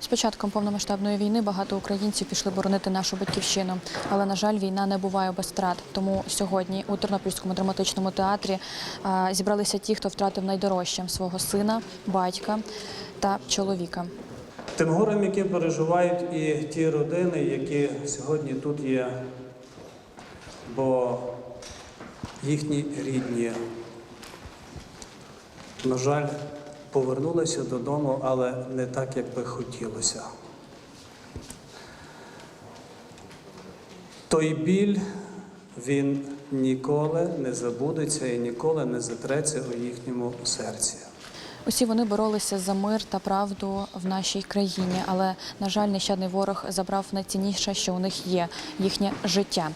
З початком повномасштабної війни багато українців пішли боронити нашу батьківщину. Але на жаль, війна не буває без втрат. Тому сьогодні у Тернопільському драматичному театрі зібралися ті, хто втратив найдорожче свого сина, батька та чоловіка. Тим горем, які переживають і ті родини, які сьогодні тут є, бо їхні рідні, на жаль, повернулися додому, але не так, як би хотілося. Той біль він ніколи не забудеться і ніколи не затреться у їхньому серці. Усі вони боролися за мир та правду в нашій країні, але на жаль, нещадний ворог забрав найцінніше, що у них є їхнє життя.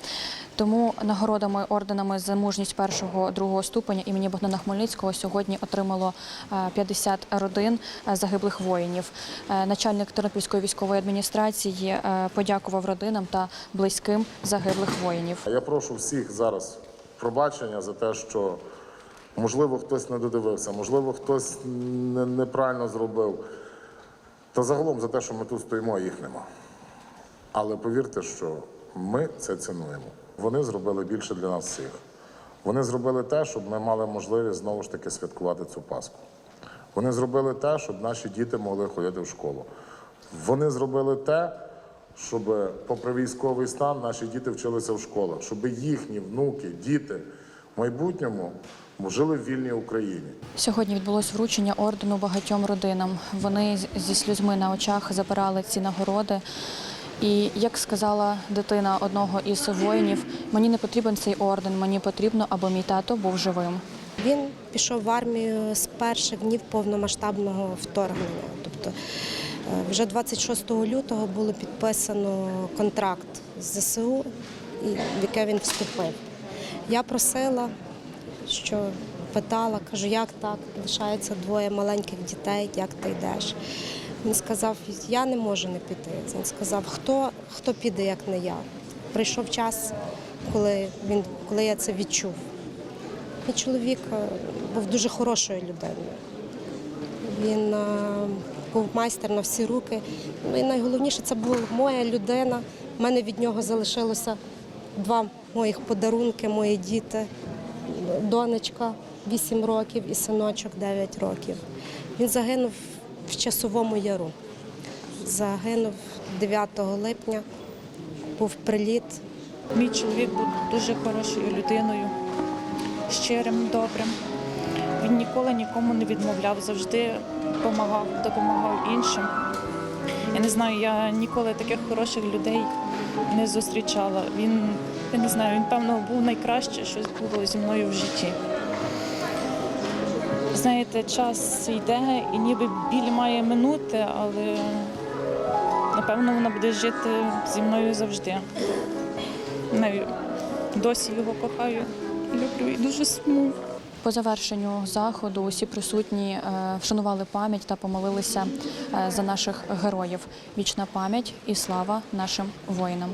Тому нагородами орденами за мужність першого другого ступеня імені Богдана Хмельницького сьогодні отримало е, 50 родин е, загиблих воїнів. Е, Начальник Тернопільської військової адміністрації е, подякував родинам та близьким загиблих воїнів. Я прошу всіх зараз пробачення за те, що можливо хтось не додивився, можливо, хтось не- неправильно зробив. Та загалом за те, що ми тут стоїмо, їх нема. Але повірте, що ми це цінуємо. Вони зробили більше для нас всіх. Вони зробили те, щоб ми мали можливість знову ж таки святкувати цю Пасху. Вони зробили те, щоб наші діти могли ходити в школу. Вони зробили те, щоб, попри військовий стан, наші діти вчилися в школах, щоб їхні внуки, діти в майбутньому жили в вільній Україні. Сьогодні відбулось вручення ордену багатьом родинам. Вони зі сльозми на очах забирали ці нагороди. І як сказала дитина одного із воїнів, мені не потрібен цей орден, мені потрібно, аби мій тато був живим. Він пішов в армію з перших днів повномасштабного вторгнення. Тобто е, вже 26 лютого було підписано контракт з ЗСУ, в яке він вступив. Я просила, що питала, кажу, як так, лишається двоє маленьких дітей, як ти йдеш. Він сказав, я не можу не піти. Він сказав, хто, хто піде, як не я. Прийшов час, коли, він, коли я це відчув. Мій чоловік е, був дуже хорошою людиною. Він е, був майстер на всі руки. Ну і найголовніше це була моя людина. У мене від нього залишилося два моїх подарунки, мої діти, донечка 8 років і синочок 9 років. Він загинув в часовому яру. Загинув 9 липня, був приліт. Мій чоловік був дуже хорошою людиною, щирим, добрим. Він ніколи нікому не відмовляв, завжди допомагав, допомагав іншим. Я не знаю, я ніколи таких хороших людей не зустрічала. Він, я не знаю, він, певно, був найкраще, що було зі мною в житті. Знаєте, час йде і ніби біль має минути, але напевно вона буде жити зі мною завжди. Навіть досі його кохаю, люблю і дуже сумую. По завершенню заходу усі присутні е, вшанували пам'ять та помолилися е, за наших героїв. Вічна пам'ять і слава нашим воїнам.